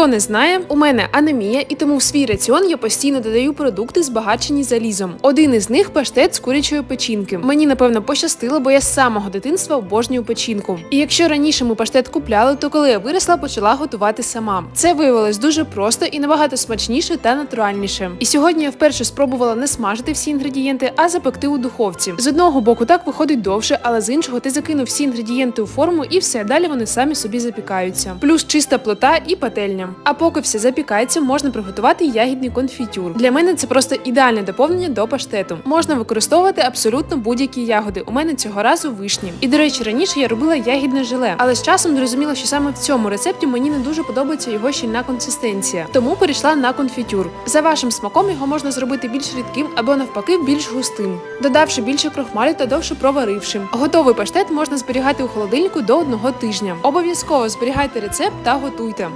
Хто не знає, у мене анемія, і тому в свій раціон я постійно додаю продукти, збагачені залізом. Один із них паштет з курячої печінки. Мені напевно пощастило, бо я з самого дитинства обожнюю печінку. І якщо раніше ми паштет купляли, то коли я виросла, почала готувати сама. Це виявилось дуже просто і набагато смачніше та натуральніше. І сьогодні я вперше спробувала не смажити всі інгредієнти, а запекти у духовці. З одного боку так виходить довше, але з іншого ти закинув всі інгредієнти у форму і все далі вони самі собі запікаються. Плюс чиста плита і пательня. А поки все запікається, можна приготувати ягідний конфітюр. Для мене це просто ідеальне доповнення до паштету. Можна використовувати абсолютно будь-які ягоди. У мене цього разу вишні. І до речі, раніше я робила ягідне желе, але з часом зрозуміла, що саме в цьому рецепті мені не дуже подобається його щільна консистенція. Тому перейшла на конфітюр. За вашим смаком його можна зробити більш рідким або навпаки більш густим, додавши більше крохмалю та довше проваривши. Готовий паштет можна зберігати у холодильнику до одного тижня. Обов'язково зберігайте рецепт та готуйте.